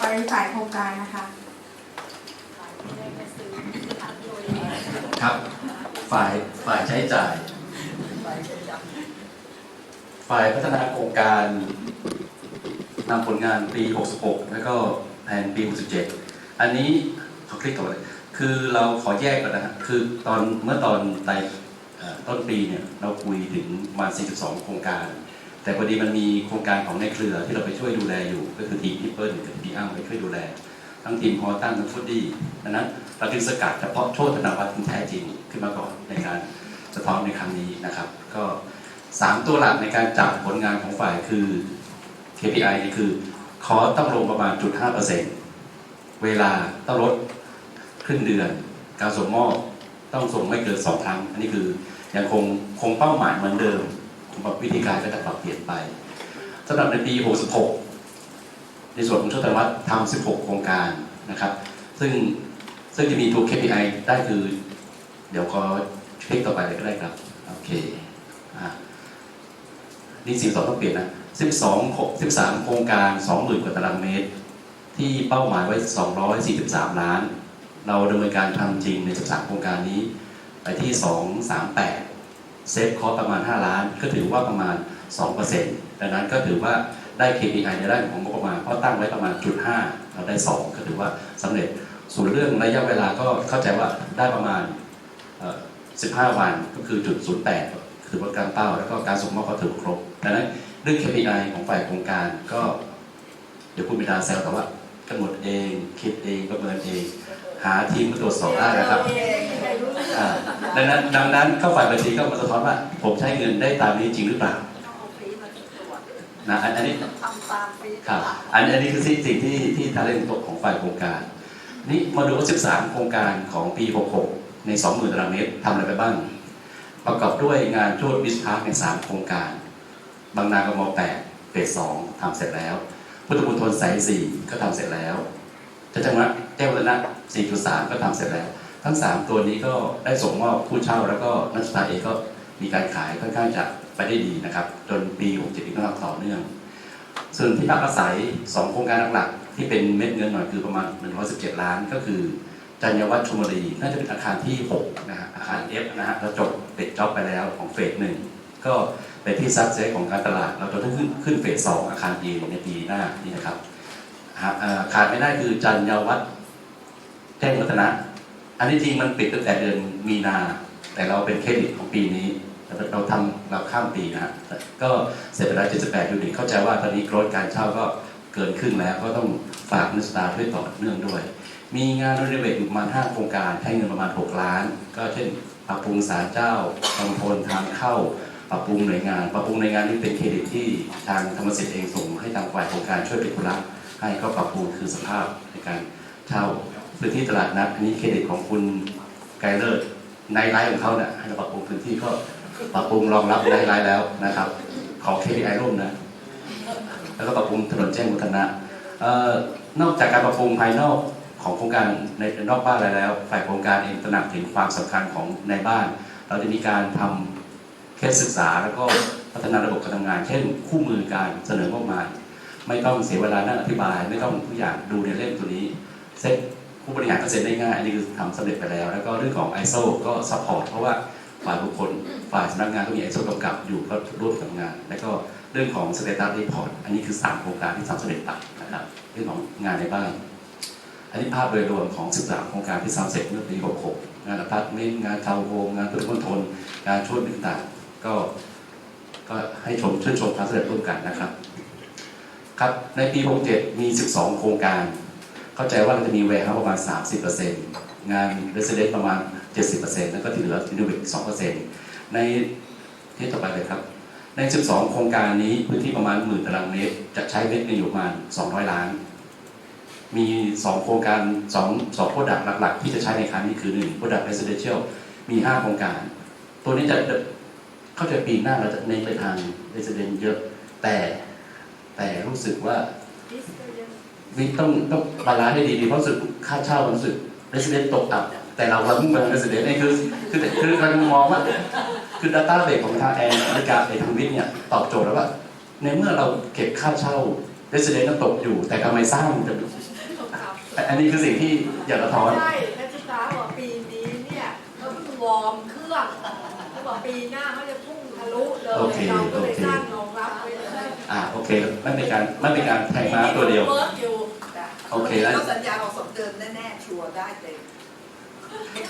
ไปฝ่ายโครงการนะคะครับ ฝ่ายฝ่ายใช้จ่าย ฝ่ายพัฒนาโครงการนำผลงานปี 66 แล้วก็แผนปี 67 อันนี้ขอคลิกก่อนเลยคือเราขอแยกก่อนนะฮะคือตอนเมื่อตอนไตต้นปีเนี่ยเราคุยถึงประมาณ42 โครงการ แต่พอดีมันมีโครงการของในเครือที่เราไปช่วยดูแลอยู่ ก็คือทีมพี่เปิลกับพี่อ้ำไปช่วยดูแล ทั้งทีมฮอตันทั้งฟุตดี้ดังนั้นเราจึงสกัดเฉพาะโชตธนวัฒน์ที่แท้จริงขึ้นมาก่อนในการสะท้อนในครั้งนี้นะครับ ก็สามตัวหลักในการจับผลงานของฝ่ายคือ KPI นี่คือคอต้องลงประมาณจุดห้าเปอร์เซ็นต์เวลาต้องลดครึ่งเดือน การส่งมอบต้องส่งไม่เกินสองครั้ง อันนี้คือยังคงคงเป้าหมายเหมือนเดิม วิธีการก็จะปรับเปลี่ยนไปสำหรับในปี 66 ในส่วนของโชตวัฒน์ทำ 16 โครงการนะครับ ซึ่งซึ่งจะมีตัว KPI ได้คือ เดี๋ยวก็คลิกต่อไปเลยก็ได้ครับ โอเคอะนี่สีสองต้องเปลี่ยนนะ 12 13 โครงการ 20,000 กว่าตารางเมตร ที่เป้าหมายไว้ 243 ล้าน เราดำเนินการทำจริงใน 13 โครงการนี้ ไปที่ 238 เซฟคอสประมาณ 5 ล้าน ก็ถือว่าประมาณ 2%ดังนั้นก็ถือว่าได้ KPI ในด้านของงบประมาณเพราะตั้งไว้ประมาณจุด5เราได้ 2 ก็ถือว่าสำเร็จส่วนเรื่องระยะเวลาก็เข้าใจว่าได้ประมาณ 15 วันก็คือจุด08คือว่าการเป้า แล้วก็การส่งมอบก็ถือครบดังนั้นเรื่อง KPI ของฝ่ายโครงการก็ เดี๋ยวคุณบิดาแซวแต่ว่ากำหนดเอง คิดเองประเมินเอง หาทีมมาตรวจสอบได้นะครับ ดังนั้นดังนั้นเข้าฝ่ายบัญชีก็มาสะท้อนว่า ผมใช้เงินได้ตามนี้จริงหรือเปล่านะอันนี้ครับอันอันนี้คือสิ่งที่ที่ทาเล่นตกของฝ่ายโครงการ นี่มาดูว่า 13 โครงการของปี 66 ใน 20,000ตารางเมตรทำอะไรไปบ้าง ประกอบด้วยงานโชดบิสพาร์คใน 3 โครงการ บางนากม 8 เฟส 2ทำเสร็จแล้ว พุทธมณฑลสาย 4 ก็ทำเสร็จแล้วจะจังหวัดแก้ววัฒนะ4.3 ก็ทำเสร็จแล้ว ทั้ง 3 ตัวนี้ก็ได้ส่งมอบผู้เช่าแล้วก็นักศึกษาเองก็มีการขายค่อนข้างจะไปได้ดีนะครับ จนปี67ก็ทำต่อเนื่อง ส่วนที่พักอาศัย 2 โครงการหลักๆที่เป็นเม็ดเงินหน่อยคือประมาณ 117 ล้าน ก็คือจัญญวัฒน์ชมรีน่าจะเป็นอาคารที่ 6 นะฮะอาคาร F นะฮะแล้วจบปิดจ็อบไปแล้วของเฟสหนึ่งก็เป็นที่ซักเซสของการตลาด เราจะต้องขึ้นขึ้นเฟสสองอาคาร A ในปีหน้านี่นะครับขาดไม่ได้คือจัญญวัฒน์แจ้งวัฒนะ อันนี้จริงมันปิดตั้งแต่เดือนมีนา แต่เราเป็นเครดิตของปีนี้ เราทำเราข้ามปีนะก็เสร็จไปแล้ว78ยูนิตเข้าใจว่าตอนนี้โกรธการเช่าก็เกินครึ่งแล้วก็ต้องฝากนักศึกษาช่วยต่อเนื่องด้วย มีงานรีโนเวทอยู่ประมาณ5โครงการใช้เงินประมาณ 6 ล้าน ก็เช่นปรับปรุงศาลเจ้าบางพลทางเข้าปรับปรุงหน่วยงานปรับปรุงหน่วยงานนี้เป็นเครดิตที่ทางธรรมสิทธิ์เองส่งให้ทางฝ่ายโครงการช่วยเป็นธุระให้ก็ปรับปรุงคือสภาพในการเช่า พื้นที่ตลาดนัดอันนี้เครดิตของคุณไกรเลิศในไลฟ์ของเขาเนี่ยให้เราปรับปรุงพื้นที่ก็ปรับปรุงรองรับในไลฟ์แล้วนะครับ ขอ KPI ร่วมนะ แล้วก็ปรับปรุงถนนแจ้งวัฒนะออนอกจากการปรับปรุงภายนอกของโครงการในนอกบ้านอะไรแล้ว ฝ่ายโครงการเองตระหนักถึงความสำคัญของในบ้าน เราจะมีการทำเคสศึกษาแล้วก็พัฒนาระบบการทำงาน เช่น คู่มือการเสนองบประมาณ ไม่ต้องเสียเวลานั่งอธิบาย ไม่ต้องทุกอย่างดูในเล่มตัวนี้เซ็ต ผู้บริหารก็เซ็นได้ง่ายอันนี้คือทำสำเร็จไปแล้ว แล้วก็เรื่องของ ISO ก็ซัพพอร์ตเพราะว่าฝ่ายบุคคลฝ่ายสำนักงานก็มี ISO กำกับอยู่ก็ร่วมทำงาน แล้วก็เรื่องของ Status Report อันนี้คือ3โครงการที่ทำสำเร็จตัดนะครับเรื่องของงานในบ้านอันนี้ภาพโดยรวมของ 13 โครงการที่ทำเสร็จเมื่อปี 66 งานอพาร์ตเมนต์งานทาวน์โฮมงานพุทธมณฑลงานช่วยต่างๆ ก็ก็ให้ชมชื่นชมความสำเร็จร่วมกันนะครับ ครับ ในปี 67 มี 12 โครงการ เข้าใจว่าเราจะมีแวร์เฮาส์ประมาณ 30%งาน Resident ประมาณ 70%แล้วก็ที่เหลือ Innovate 2%ในที่ต่อไปเลยครับ ใน 12 โครงการนี้พื้นที่ประมาณหมื่นตารางเมตรจะใช้เม็ดเงินอยู่ประมาณ 200 ล้าน มี 2 โครงการ2 2โปรดักต์หลัก ๆ ที่จะใช้ในครั้งนี้คือ1โปรดักต์ Residential มี 5 โครงการ ตัวนี้จะเข้าใจปีหน้าเราจะเน้นไปทาง Resident เยอะแต่แต่รู้สึกว่า วิต้องต้องบาลานซ์ให้ดีๆเพราะรู้สึกค่าเช่ามันรู้สึก Resident ตกต่ำแต่เราเรามุ่งไปทาง Resident นี่คือคือคือเรามองว่าคือ Data เบสของทางแอนอเมริกาในทางวิทย์เนี่ยตอบโจทย์แล้วว่า ในเมื่อเราเก็บค่าเช่า Resident ก็ตกอยู่ แต่ทำไมสร้างจะอันนี้คือสิ่งที่อยากสะท้อนใช่นักศึกษาบอกปีนี้เนี่ยเขาเพิ่งวอร์มเครื่องเขาบอกปีหน้าเขาจะพุ่งทะลุเลยโอเคเราก็เลยโอเคสร้างรองรับไว้เลยอ่าโอเคไม่เป็นการไม่เป็นการแทงม้าตัวเดียวเวิร์กอยู่ โอเคแล้วก็สัญญาเราสมเดิมแน่ๆชัวร์ได้เต็ม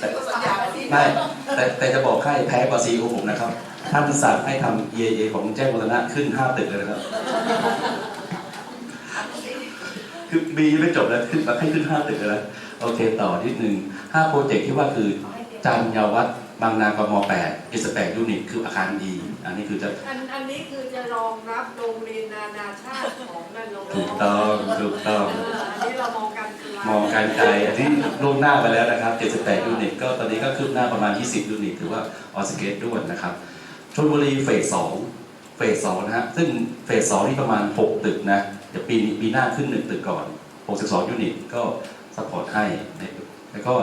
แต่ก็สัญญาที่ไม่แต่แต่จะบอกให้แพ้กว่าซีอผมนะครับ ท่านสั่งให้ทำ EA ของแจ้งวัฒนะขึ้น5ตึกเลยนะครับ คือบีไม่จบแล้วขึ้นมาให้ขึ้น5ตึกเลยนะโอเคต่อนิดนึง5โปรเจกต์ที่ว่าคือจันยาวัฒน์ บางนากม8 28ยูนิตคืออาคาร E อันนี้คือจะอันอันนี้คือจะรองรับโรงเรียนนานาชาติของนันโรงถูกต้องถูกต้อง เอออันนี้เรามองกันไกลมองการไกลอันนี้ล่วงหน้าไปแล้วนะครับ 78 ยูนิต ก็ตอนนี้ก็คืบหน้าประมาณ 20 ยูนิต ถือว่าออสเกตด้วยนะครับชลบุรีเฟส 2 เฟส 2 นะฮะ ซึ่งเฟส2นี่ประมาณ 6 ตึกนะ เดี๋ยวปีนี้ปีหน้าขึ้น 1 ตึกก่อน 62 ยูนิต ก็สปอร์ตให้นะแล้วก็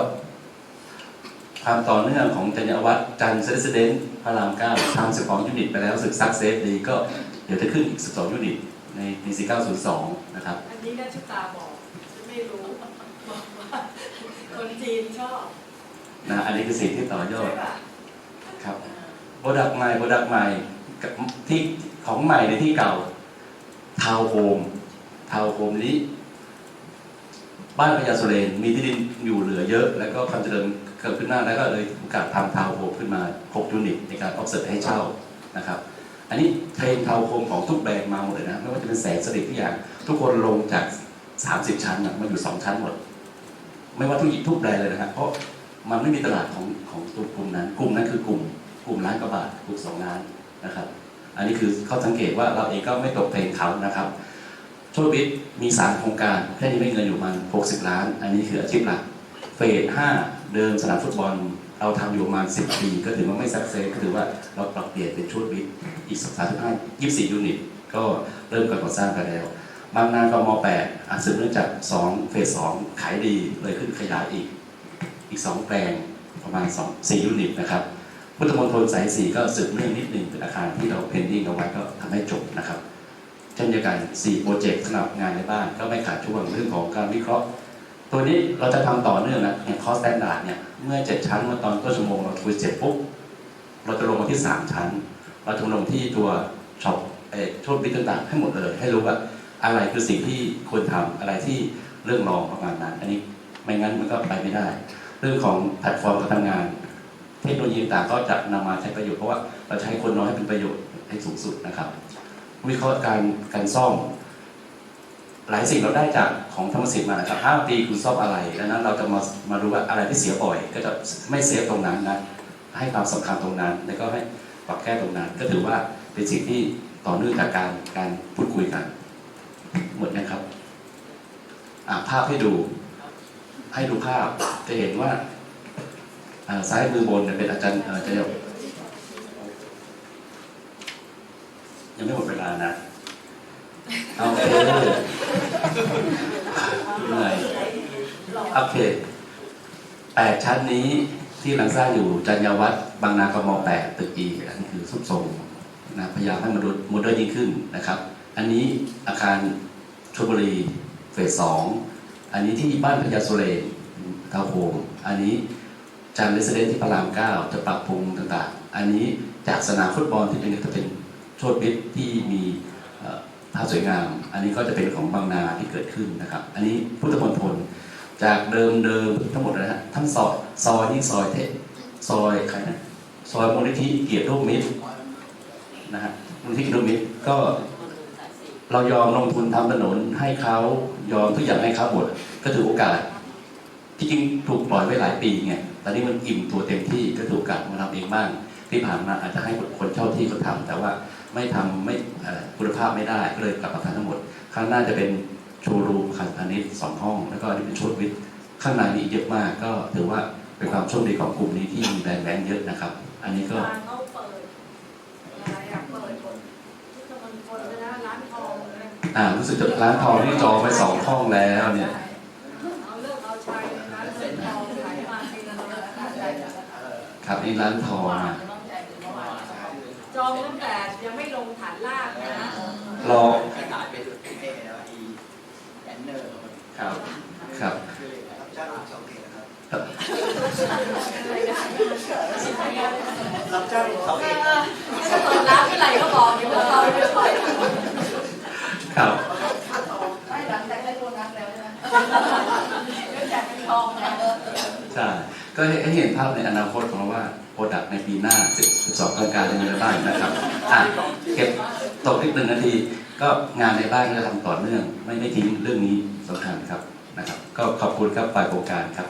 ความต่อเนื่องของจัญญวัฒน์จันทร์เซเดนพระราม9ทำ12ยูนิตไปแล้วสึกซักเซฟดีก็เดี๋ยวจะขึ้นอีก12ยูนิตในปี4902นะครับๆอันนี้นักศึกษาบอกฉันไม่รู้บอกว่าคนจีนชอบนะอันนี้คือสิ่งที่ต่อยอใช่ดป่ะครับโปรดักต์ใหม่โปรดักต์ใหม่กับที่ของใหม่ในที่เก่าทาวน์โฮมทาวน์โฮมนี้ บ้านพญาสุเรนมีที่ดินอยู่เหลือเยอะ แล้วก็ความเจริญ เกิดขึ้นมาแล้วก็เลยโอกาสทำทาวน์โฮมขึ้นมา 6 ยูนิตในการออกเสิร์ให้เช่านะครับอันนี้เทรนทาวน์โฮมของทุกแบรนด์มาหมดเลยนะไม่ว่าจะเป็นแสงสลิดทุกอย่าง ทุกคนลงจาก 30 ชั้นมาอยู่ 2 ชั้นหมด ไม่ว่าทุกทุกแบรนด์เลยนะครับเพราะมันไม่มีตลาดของของตัวกลุ่มนั้น กลุ่มนั้นคือกลุ่ม กลุ่มล้านกว่าบาทกลุ่มสองล้านนะครับ อันนี้คือเขาสังเกตว่าเราเองก็ไม่ตกเพลงเขานะครับโชคบิดมีสามโครงการแค่นี้ไม่เงินอยู่มัน 60 ล้าน อันนี้คืออาชีพหลักเฟสห้า เดิมสนามฟุตบอลเราทำอยู่ประมาณ 10 ปี ก็ถือว่าไม่สักเซสก็ถือว่าเราปรับเปลี่ยนเป็นชุดบิดอีกสักสามสิบห้ายี่สิบสี่ยูนิต ก็เริ่มการก่อสร้างไปแล้ว บางนากมแปดอาจสืบเนื่องจากสองเฟสสองขายดีเลยขึ้นขยายอีก อีก 2 แปลงประมาณ 2 4 ยูนิตนะครับ พุทธมณฑลสายสีก็สืบเนื่องนิดหนึ่งเป็นอาคารที่เราเพนดิ้งเอาไว้ก็ทำให้จบนะครับ เช่นเดียวกัน4โปรเจกต์สำหรับงานในบ้านก็ไม่ขาดช่วงเรื่องของการวิเคราะห์ ตัวนี้เราจะทำต่อเนื่องนะอย่างคอสแตนดาร์ดเนี่ยเมื่อ 7 ชั้นเมื่อตอนต้นชั่วโมงเราคุยเสร็จปุ๊บเราจะลงมาที่ 3 ชั้น เราจะลงที่ตัวช็อปเอ่อโชดบิตต่างๆให้หมดเลย ให้รู้ว่าอะไรคือสิ่งที่ควรทำอะไรที่เรื่องรองประมาณนั้น อันนี้ไม่งั้นมันก็ไปไม่ได้ เรื่องของแพลตฟอร์มการทำงาน เทคโนโลยีต่างก็จะนำมาใช้ประโยชน์เพราะว่าเราใช้คนน้อยให้เป็นประโยชน์ให้สูงสุดนะครับวิเคราะห์การการซ่อม หลายสิ่งเราได้จากของธรรมสิทธิ์มานะครับห้าปีคุณซ่อมอะไรดังนั้นเราจะมามารู้ว่าอะไรที่เสียบ่อย ก็จะไม่เสียตรงนั้นนะให้ความสำคัญตรงนั้น แล้วก็ให้ปรับแก้ตรงนั้น ก็ถือว่าเป็นสิ่งที่ต่อเนื่องจากการการพูดคุยกัน หมดนะครับอ่าภาพให้ดู ให้ดูภาพจะเห็นว่าซ้ายมือบนเป็นอาจารย์อ่อจะยังยังไม่หมดเวลานะ เอาโอเเหนื่อยโอเคแปดชั้นนี้ที่หลังสร้างอยู่จัญญาวัฒน์บางนากมแปดตึกอีอันนี้คือสุดทรงนะพยายามให้มันดูโมเดิร์นยิ่งขึ้นนะครับ อันนี้อาคารชลบุรีเฟสสองอันนี้ที่บ้านพญาสุเรนทาวโฮมอันนี้จานเรสเดนที่พระรามเก้าจะปรับปรุงต่างๆ อันนี้จากสนามฟุตบอลที่เป็นจะเป็นโชดบิดที่มี เอ่อภาสวยงาม อันนี้ก็จะเป็นของบางนาที่เกิดขึ้นนะครับ อันนี้พุทธมณฑลจากเดิมเดิมทั้งหมดนะฮะทั้งซอยซอยนี่ซอยเทซอยใครนะซอยมูลนิธิเกียรติรูปมิตรนะฮะมูลนิธิเกียรติรูปมิตรก็เรายอมลงทุนทำถนนให้เขายอมทุกอย่างให้เขาหมดก็ถือโอกาส ที่จริงถูกปล่อยไว้หลายปีไงตอนนี้มันอิ่มตัวเต็มที่ก็ถือโอกาสมาทำเองบ้างที่ผ่านมาอาจจะให้คนเช่าที่เขาทำแต่ว่า ไม่ทำไม่เอ่อคุณภาพไม่ได้ก็เลยกลับมาทำทั้งหมด ข้างหน้าจะเป็นโชว์รูมอาคารพาณิชย์สองห้อง แล้วก็อันนี้เป็นโชว์วิทย์ข้างในนี่เยอะมาก ก็ถือว่าเป็นความโชคดีของกลุ่มนี้ที่มีแบรนด์แบงค์เยอะนะครับ อันนี้ก็ร้านเขาเปิดอะไรอะเปิดคนที่ตะมันคนเลยนะร้านทองเลยอ่ารู้สึกจะร้านทองที่จองไปสองห้องแล้วเนี่ยเอาเลิกเอาใช้เลยนะเซ็นทองขายมาทีละเยอะครับนี่ร้านทองอะจองตั้งแต่ยังไม่ลงฐานลากนะ รอขนาดเป็นเอแล้วอีแบนเนอร์ครับครับคือรับจ้างเขาเองถ้าเปิดร้านเมื่อไหร่ก็บอกเดี๋ยวพวกเราไปช่วยครับไม่หลังจากได้โบนัสแล้วนะเนื่องจากเป็นทองแล้วใช่ก็ให้ให้เห็นภาพในอนาคตของเราว่าโปรดักต์ในปีหน้า12กลางการจะมีอะไรบ้างนะครับอะเก็บ ตกนิดหนึ่งนาที ก็งานในบ้านก็จะทำต่อเนื่อง ไม่ไม่ทิ้งเรื่องนี้สำคัญครับนะครับ ก็ขอบคุณครับฝ่ายโครงการครับ